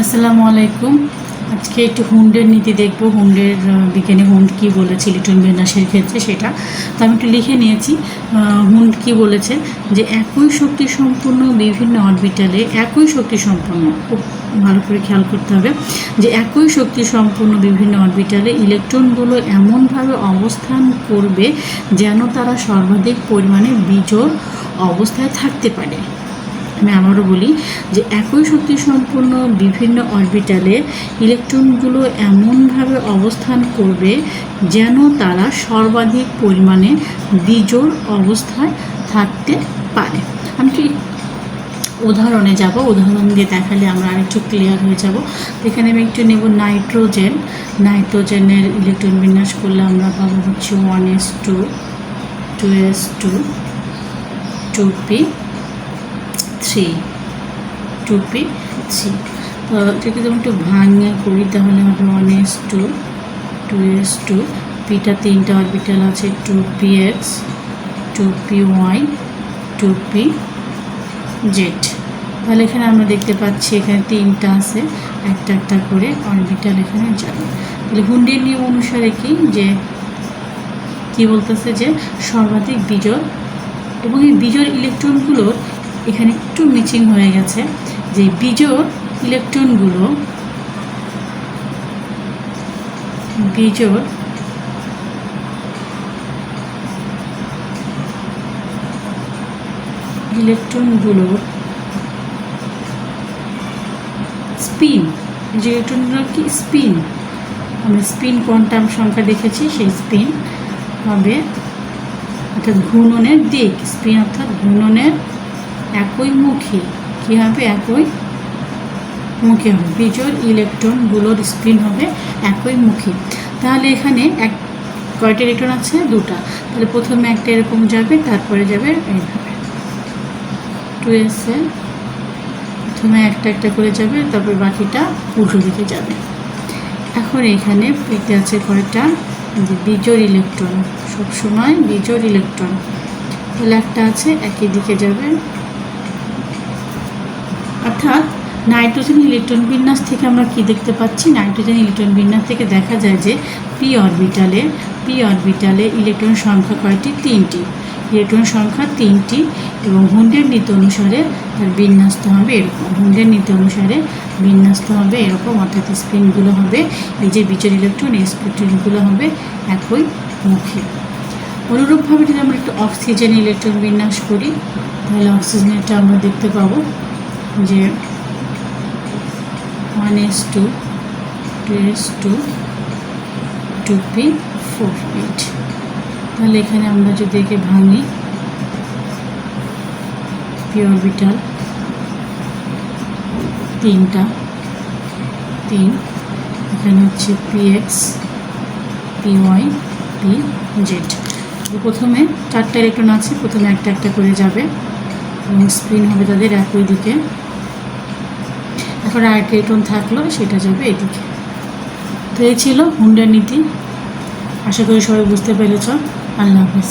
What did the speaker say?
আসসালামু আলাইকুম। আজকে একটু হুন্ডের নীতি দেখব, হুন্ডের বিজ্ঞানী হুন্ড কি বলেছে ইলেকট্রন বিন্যাসের ক্ষেত্রে সেটা। তো আমি একটু লিখে নিয়েছি হুন্ড কি বলেছে যে একই শক্তি সম্পূর্ণ বিভিন্ন অরবিটালে একই শক্তি সম্পন্ন। খুব ভালো করে খেয়াল করতে হবে যে একই শক্তি সম্পূর্ণ বিভিন্ন অরবিটালে ইলেকট্রনগুলো এমনভাবে অবস্থান করবে যেন তারা সর্বাধিক পরিমাণে বিজোড় অবস্থায় থাকতে পারে। আমি আবারও বলি যে একই শক্তি সম্পন্ন বিভিন্ন অরবিটালে ইলেকট্রনগুলো এমনভাবে অবস্থান করবে যেন তারা সর্বাধিক পরিমাণে বিজোড় অবস্থায় থাকতে পারে। আমি কি উদাহরণে যাব? উদাহরণ দিয়ে দেখালে আমরা আরেকটু ক্লিয়ার হয়ে যাব। এখানে আমি একটু নেব নাইট্রোজেন। নাইট্রোজেনের ইলেকট্রন বিন্যাস করলে আমরা পাবো হচ্ছে one S two two S two two P three two P three এটাকে যদি একটু ভাঙিয়ে করি, তাহলে হবে one S two two S two পিটা তিনটা অরবিটাল আছে two P X two P Y two P Z তাহলে এখানে আমরা দেখতে পাচ্ছি এখানে তিনটা আছে, একটা একটা করে অরবিটাল এখানে যাবে। তাহলে হুন্ডের নিয়ম অনুসারে কি? যে কি বলতেছে যে সর্বাধিক বিজোড় এবং এই বিজোড় ইলেকট্রনগুলোর এখানে একটু মিচিং হয়ে গেছে যে বিজোড় ইলেকট্রনগুলো বিজোড় ইলেকট্রনগুলোর স্পিন, যে ইলেকট্রনগুলো কি স্পিন? আমরা স্পিন কোয়ান্টাম সংখ্যা দেখেছি, সেই স্পিন হবে অর্থাৎ ঘূর্ণনের দিক, স্পিন অর্থাৎ ঘূর্ণনের একই মুখী। কী হবে একই মুখী হবে? বিজোড় ইলেকট্রনগুলোর স্পিন হবে একই মুখী। তাহলে এখানে এক কয়টা ইলেকট্রন আছে? দুটা। তাহলে প্রথমে একটা এরকম যাবে, তারপরে যাবে এইভাবে। টু এসে প্রথমে একটা একটা করে যাবে, তারপর বাকিটা উল্টো দিকে যাবে। এখন এখানে পেতে আছে কয়টা? যে বিজোড় ইলেকট্রন। সবসময় বিজোড় ইলেকট্রন। তাহলে একটা আছে, একই দিকে যাবে। অর্থাৎ নাইট্রোজেন ইলেকট্রন বিন্যাস থেকে আমরা কি দেখতে পাচ্ছি? নাইট্রোজেন ইলেকট্রন বিন্যাস থেকে দেখা যায় যে পি অরবিটালে পি অরবিটালে ইলেকট্রন সংখ্যা কয়টি? তিনটি। ইলেকট্রন সংখ্যা তিনটি এবং হুন্ডের নীতি অনুসারে তার বিন্যস্ত হবে এরকম। হুন্ডের নীতি অনুসারে বিন্যস্ত হবে এরকম, অর্থাৎ স্পিনগুলো হবে, এই যে বিচের ইলেকট্রন, এই স্পিনগুলো হবে একই মুখে। অনুরূপভাবে যদি আমরা একটু অক্সিজেন ইলেকট্রন বিন্যাস করি, তাহলে অক্সিজেনটা আমরা দেখতে পাবো। যে one S two two S two two P four eight তাহলে এখানে আমরা যদি একে ভাঙি পি অরবিটাল তিনটা, তিন, এখানে হচ্ছে p x p y p z প্রথমে চারটা ইলেকট্রন আছে, প্রথমে একটা একটা করে যাবে এবং স্পিন হবে তাদের একই দিকে। এখন আরেকটা কেটন থাকল, সেটা যাবে এদিকে। তো এই ছিল হুন্ডা নীতি। আশা করি সবাই বুঝতে পেরেছ। আল্লাহ হাফিজ।